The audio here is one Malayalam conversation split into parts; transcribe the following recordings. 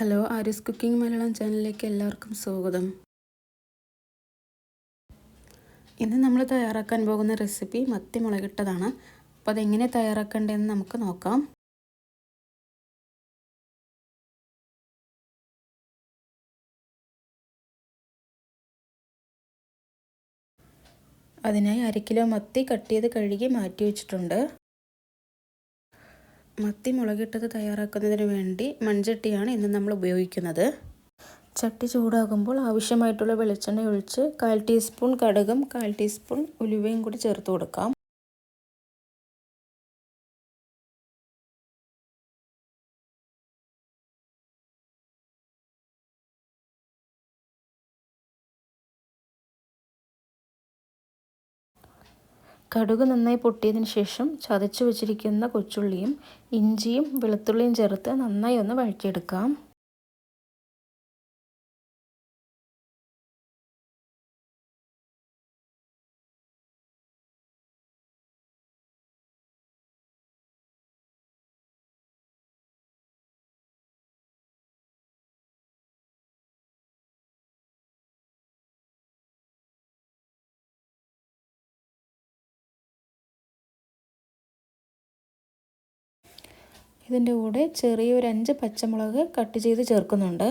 ഹലോ ആരിസ് കുക്കിംഗ് മലയാളം ചാനലിലേക്ക് എല്ലാവർക്കും സ്വാഗതം. ഇന്ന് നമ്മൾ തയ്യാറാക്കാൻ പോകുന്ന റെസിപ്പി മത്തി മുളകിട്ടതാണ് അപ്പോൾ അതെങ്ങനെ തയ്യാറാക്കേണ്ടതെന്ന് നമുക്ക് നോക്കാം. അതിനായി അര കിലോ മത്തി കട്ട് ചെയ്ത് കഴുകി മാറ്റി വെച്ചിട്ടുണ്ട്. മത്തി മുളകിട്ടത് തയ്യാറാക്കുന്നതിന് വേണ്ടി മൺചട്ടിയാണ് ഇന്ന് നമ്മൾ ഉപയോഗിക്കുന്നത്. ചട്ടി ചൂടാകുമ്പോൾ ആവശ്യമായിട്ടുള്ള വെളിച്ചെണ്ണ ഒഴിച്ച് കാൽ ടീസ്പൂൺ കടുകും കാൽ ടീസ്പൂൺ ഉലുവയും കൂടി ചേർത്ത് കൊടുക്കാം. കടുക് നന്നായി പൊട്ടിയതിന് ശേഷം ചതച്ചു വെച്ചിരിക്കുന്ന കൊച്ചുള്ളിയും ഇഞ്ചിയും വെളുത്തുള്ളിയും ചേർത്ത് നന്നായി ഒന്ന് വഴറ്റിയെടുക്കാം. ഇതിന്റെ കൂടെ ചെറിയൊരു അഞ്ച് പച്ചമുളക് കട്ട് ചെയ്ത് ചേർക്കുന്നുണ്ട്.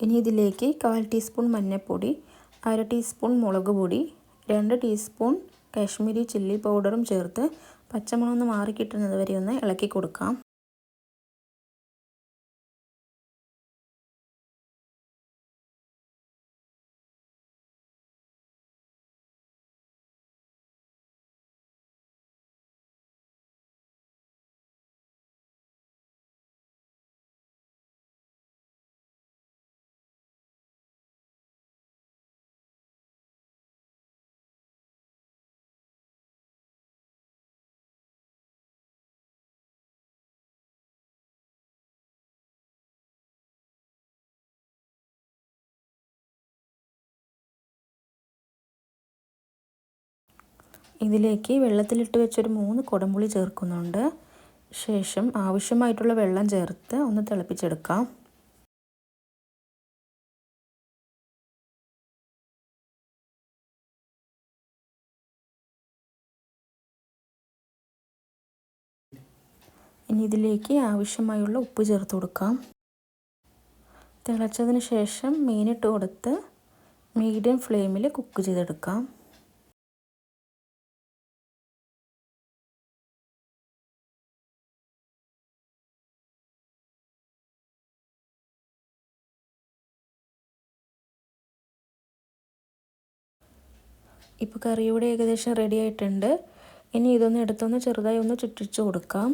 ഇനി ഇതിലേക്ക് കാൽ ടീസ്പൂൺ മഞ്ഞൾപ്പൊടി അര ടീസ്പൂൺ മുളക് പൊടി രണ്ട് ടീസ്പൂൺ കാശ്മീരി ചില്ലി പൗഡറും ചേർത്ത് പച്ചമുളക് മാറി കിട്ടുന്നത് വരെ ഒന്ന് ഇളക്കി കൊടുക്കാം. ഇതിലേക്ക് വെള്ളത്തിലിട്ട് വെച്ചൊരു മൂന്ന് കുടംപുളി ചേർക്കുന്നുണ്ട്. ശേഷം ആവശ്യമായിട്ടുള്ള വെള്ളം ചേർത്ത് ഒന്ന് തിളപ്പിച്ചെടുക്കാം. ഇനി ഇതിലേക്ക് ആവശ്യമായുള്ള ഉപ്പ് ചേർത്ത് കൊടുക്കാം. തിളച്ചതിന് ശേഷം മീനിട്ട് കൊടുത്ത് മീഡിയം ഫ്ലെയിമിൽ കുക്ക് ചെയ്തെടുക്കാം. ഇപ്പോൾ കറിയുടെ ഏകദേശം റെഡി ആയിട്ടുണ്ട്. ഇനി ഇതൊന്ന് എടുത്തൊന്ന് ചെറുതായി ഒന്ന് ചുറ്റിച്ചു കൊടുക്കാം.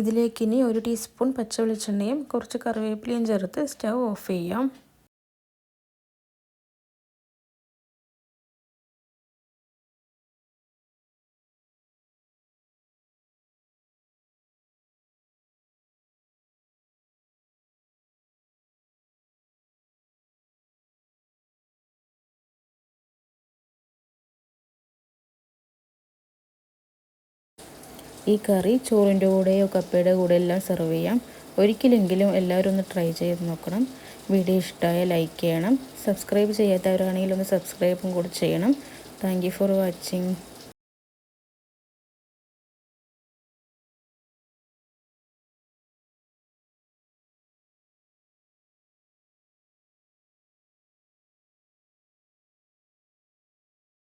ഇതിലേക്ക് ഇനി ഒരു ടീസ്പൂൺ പച്ച വെളിച്ചെണ്ണയും കുറച്ച് കറിവേപ്പിലയും ചേർത്ത് സ്റ്റവ് ഓഫ് ചെയ്യാം. ഈ കറി ചോറിന്റെ കൂടെയോ കപ്പയുടെ കൂടെ എല്ലാം സെർവ് ചെയ്യാം. ഒരിക്കലെങ്കിലും എല്ലാവരും ഒന്ന് ട്രൈ ചെയ്ത് നോക്കണം. വീഡിയോ ഇഷ്ടമായ ലൈക്ക് ചെയ്യണം. സബ്സ്ക്രൈബ് ചെയ്യാത്തവരാണെങ്കിൽ ഒന്ന് സബ്സ്ക്രൈബും കൂടി ചെയ്യണം. Thank for watching